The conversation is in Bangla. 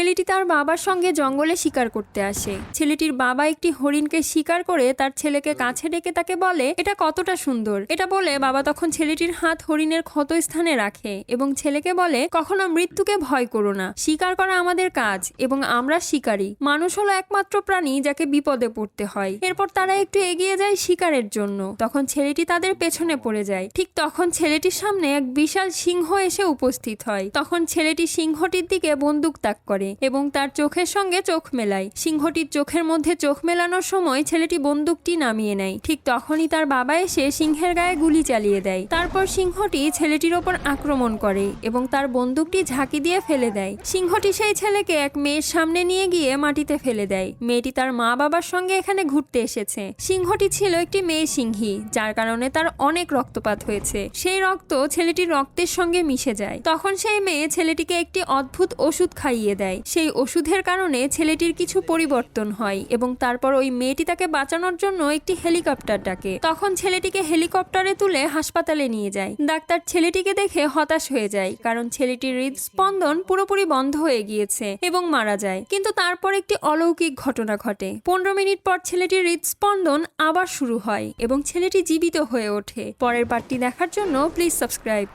ছেলেটি তার বাবার সঙ্গে জঙ্গলে শিকার করতে আসে। ছেলেটির বাবা একটি হরিণকে শিকার করে তার ছেলেকে কাছে ডেকে তাকে বলে, এটা কতটা সুন্দর। এটা বলে বাবা তখন ছেলেটির হাত হরিণের ক্ষত স্থানে রাখে এবং ছেলেকে বলে, কখনো মৃত্যুকে ভয় করো না। শিকার করা আমাদের কাজ এবং আমরা শিকারী। মানুষ হলো একমাত্র প্রাণী যাকে বিপদে পড়তে হয়। এরপর তারা একটু এগিয়ে যায় শিকারের জন্য। তখন ছেলেটি তাদের পেছনে পড়ে যায়। ঠিক তখন ছেলেটির সামনে এক বিশাল সিংহ এসে উপস্থিত হয়। তখন ছেলেটি সিংহটির দিকে বন্দুক তাক করে। এবং তার চোখের সঙ্গে চোখ মেলায়। সিংহটির চোখের মধ্যে চোখ মেলানোর সময় ছেলেটি বন্দুকটি নামিয়ে নেয়। ঠিক তখনই তার বাবা এসে সিংহের গায়ে গুলি চালিয়ে দেয়। তারপর সিংহটি ছেলেটির ওপর আক্রমণ করে এবং তার বন্দুকটি ঝাঁকি দিয়ে ফেলে দেয়। সিংহটি সেই ছেলেকে এক মেয়ের সামনে নিয়ে গিয়ে মাটিতে ফেলে দেয়। মেয়েটি তার মা বাবার সঙ্গে এখানে ঘুরতে এসেছে। সিংহটি ছিল একটি মেয়ে সিংহী, যার কারণে তার অনেক রক্তপাত হয়েছে। সেই রক্ত ছেলেটির রক্তের সঙ্গে মিশে যায়। তখন সেই মেয়ে ছেলেটিকে একটি অদ্ভুত ওষুধ খাইয়ে দেয়। সেই ওষুধের কারণে ছেলেটির কিছু পরিবর্তন হয় এবং তারপর ওই মেয়েটি তাকে বাঁচানোর জন্য একটি হেলিকপ্টার ডাকে। তখন ছেলেটিকে হেলিকপ্টারে তুলে হাসপাতালে নিয়ে যায়। ডাক্তার ছেলেটিকে দেখে হতাশ হয়ে যায়, কারণ ছেলেটির হৃদস্পন্দন পুরোপুরি বন্ধ হয়ে গিয়েছে এবং মারা যায়। কিন্তু তারপর একটি অলৌকিক ঘটনা ঘটে। পনেরো মিনিট পর ছেলেটির হৃদস্পন্দন আবার শুরু হয় এবং ছেলেটি জীবিত হয়ে ওঠে। পরের পার্টটি দেখার জন্য প্লিজ সাবস্ক্রাইব।